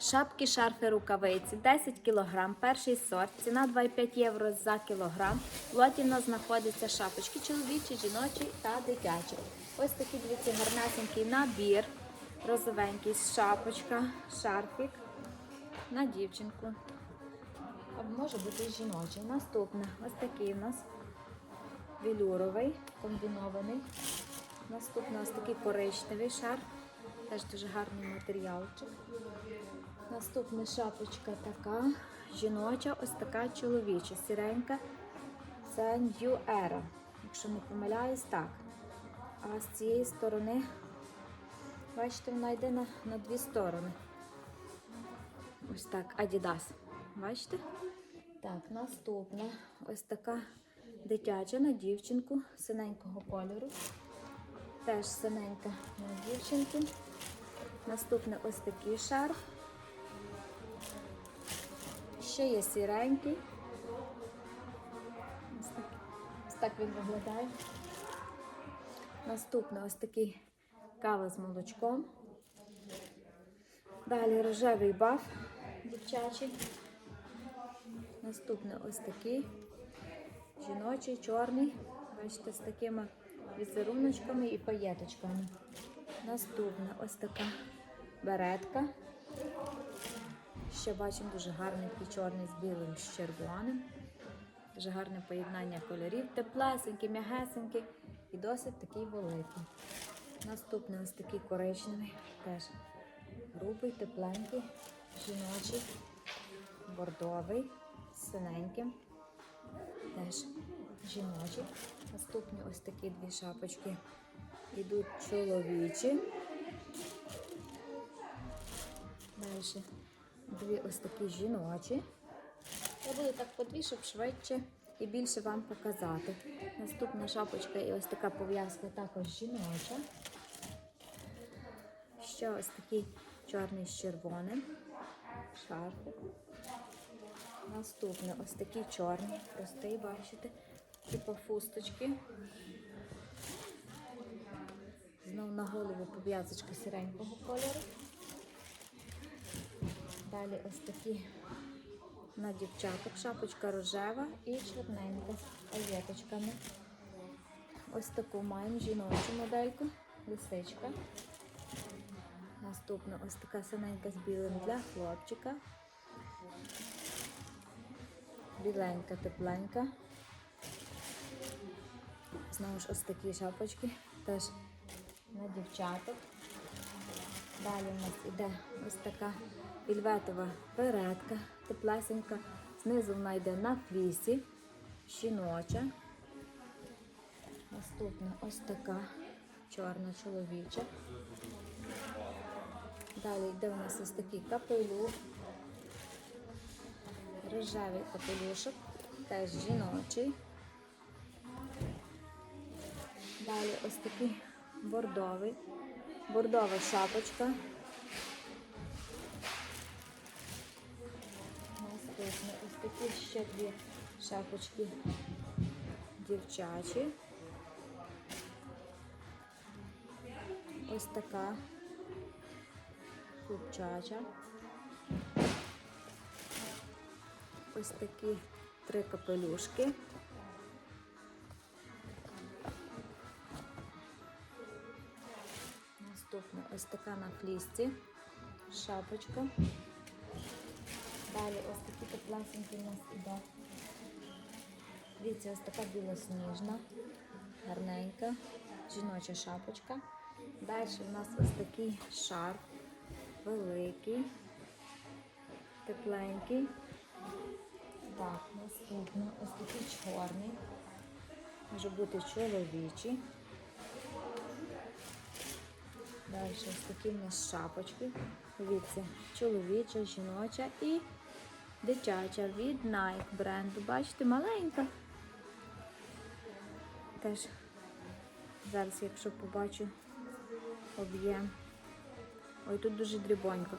Шапки, шарфи, рукавиці 10 кг, перший сорт, ціна 2,5 євро за кілограм. В лоті в нас знаходяться шапочки чоловічі, жіночі та дитячі. Ось такий, дивіться, гарнесенький набір, розовенький, шапочка, шарфік на дівчинку. А може бути і жіночий. Наступне, ось такий у нас велюровий, комбінований. Наступний ось такий коричневий шарф. Теж дуже гарний матеріалчик. Наступна шапочка така жіноча, ось така чоловіча, сіренька. Це New Era. Якщо не помиляюсь, так. А з цієї сторони, бачите, вона йде на, на дві сторони. Ось так, Adidas. Бачите? Так, наступна ось така дитяча на дівчинку синенького кольору. Теж синенька на дівчинку. Наступне ось такий шарф. Ще є сіренький. Ось так, ось так він виглядає. Наступне ось такий кава з молочком. Далі рожевий баф дівчачий. Наступне ось такий жіночий, чорний. Бачите, з такими візеруночками і паєточками. Наступна ось така беретка. Ще бачимо дуже гарний чорний з білим з червоним. Дуже гарне поєднання кольорів. Теплесенький, м'ягесенький і досить такий великий. Наступний ось такий коричневий, теж грубий, тепленький, жіночий, бордовий, з синеньким. Теж жіночий. Наступні ось такі дві шапочки йдуть чоловічі. Далі дві ось такі жіночі. Я буду так по дві, щоб швидше і більше вам показати. Наступна шапочка і ось така пов'язка також жіноча. Ще ось такий чорний з червоним. Шарфик. Наступний ось такий чорний, простий, бачите, типу фусточки. Знову на голову пов'язочка сіренького кольору. Далі ось такі на дівчаток, шапочка рожева і чорненька з паєточками. Ось таку маємо жіночу модельку, лисичка. Наступна ось така синенька з білим для хлопчика. Біленька, тепленька. Знову ж ось такі шапочки, теж на дівчаток. Далі у нас іде ось така вільветова передка, теплесенька. Знизу вона йде на флісі, жіноча. Наступна ось така чорна чоловіча. Далі йде у нас ось такий капелюх, рожевий капелюшок, теж жіночий. Далі ось такий бордовий, бордова шапочка. Наступне ось такі ще дві шапочки дівчачі. Ось така хлопчача. Ось такі три капелюшки. Наступна ось така на флісці, шапочка. Далі ось такі теплесенькі у нас іде. Дивіться, ось така білосніжна, гарненька, жіноча шапочка. Далі у нас ось такий шарф, великий, тепленький. Так, наступно ось такий чорний. Може бути чоловічий. Далі ось такі в нас шапочки. Дивіться, чоловіча, жіноча і дитяча від Nike бренду. Бачите, маленька. Теж зараз, якщо побачу об'єм. Ой, тут дуже дрібонько.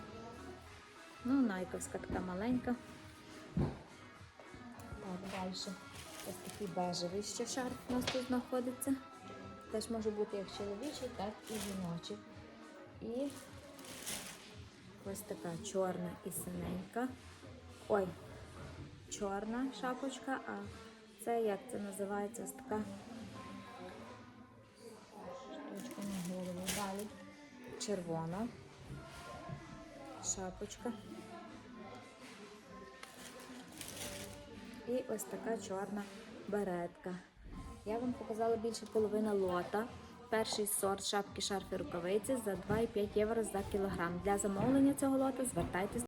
Ну, найковська така маленька. Так, далі. Ось такий бежевий ще шарф у нас тут знаходиться. Теж може бути як чоловічий, так і жіночий. І Ось така чорна і синенька. Ой, чорна шапочка, а це як це називається? Ось така штучка на голову. Далі червона шапочка. І ось така чорна беретка. Я вам показала більше половини лота. Перший сорт шапки, шарфи, рукавиці за 2,5 євро за кілограм. Для замовлення цього лота звертайтесь.